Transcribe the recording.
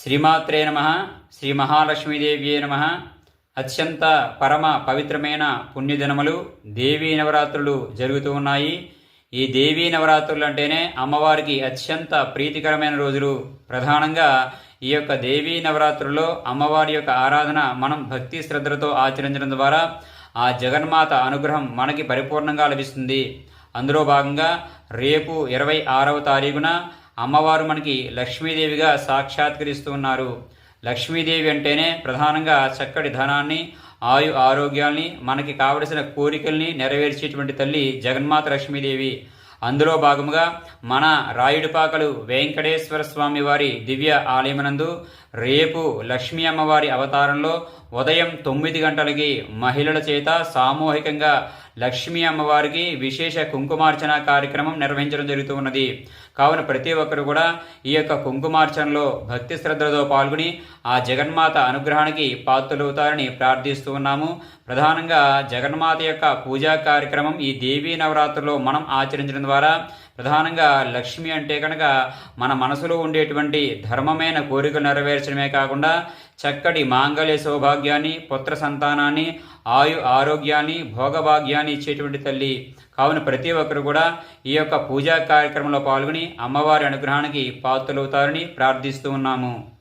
శ్రీమాత్రే నమ శ్రీ మహాలక్ష్మీదేవ్యే నమ. అత్యంత పరమ పవిత్రమైన పుణ్యదినములు దేవీ నవరాత్రులు జరుగుతూ ఉన్నాయి. ఈ దేవీ నవరాత్రులు అంటేనే అమ్మవారికి అత్యంత ప్రీతికరమైన రోజులు. ప్రధానంగా ఈ యొక్క దేవీ నవరాత్రుల్లో అమ్మవారి యొక్క ఆరాధన మనం భక్తి శ్రద్ధలతో ఆచరించడం ద్వారా ఆ జగన్మాత అనుగ్రహం మనకి పరిపూర్ణంగా లభిస్తుంది. అందులో భాగంగా రేపు ఇరవై ఆరవ తారీఖున అమ్మవారు మనకి లక్ష్మీదేవిగా సాక్షాత్కరిస్తూ ఉన్నారు. లక్ష్మీదేవి అంటేనే ప్రధానంగా చక్కటి ధనాన్ని ఆయు ఆరోగ్యాల్ని మనకి కావలసిన కోరికల్ని నెరవేర్చేటువంటి తల్లి జగన్మాత లక్ష్మీదేవి. అందులో భాగముగా మన రాయుడిపాకలు వెంకటేశ్వర స్వామి వారి దివ్య ఆలయమనందు రేపు లక్ష్మీ అమ్మవారి అవతారంలో ఉదయం తొమ్మిది గంటలకి మహిళల చేత సామూహికంగా లక్ష్మీ అమ్మవారికి విశేష కుంకుమార్చన కార్యక్రమం నిర్వహించడం జరుగుతూ ఉన్నది. కావున ప్రతి ఒక్కరు కూడా ఈ యొక్క కుంకుమార్చనలో భక్తి శ్రద్ధలతో పాల్గొని ఆ జగన్మాత అనుగ్రహానికి పాత్రలవుతారని ప్రార్థిస్తూ ఉన్నాము. ప్రధానంగా జగన్మాత యొక్క పూజా కార్యక్రమం ఈ దేవీ నవరాత్రులో మనం ఆచరించడం ద్వారా ప్రధానంగా లక్ష్మి అంటే కనుక మన మనసులో ఉండేటువంటి ధర్మమైన కోరికలు నెరవేర్చడమే కాకుండా చక్కటి మాంగళ్య సౌభాగ్యాన్ని పుత్ర సంతానాన్ని ఆయు ఆరోగ్యాన్ని భోగభాగ్యాన్ని ఇచ్చేటువంటి తల్లి. కావున ప్రతి ఒక్కరు కూడా ఈ యొక్క పూజా కార్యక్రమంలో పాల్గొని అమ్మవారి అనుగ్రహానికి పాత్రలవుతారని ప్రార్థిస్తూ ఉన్నాము.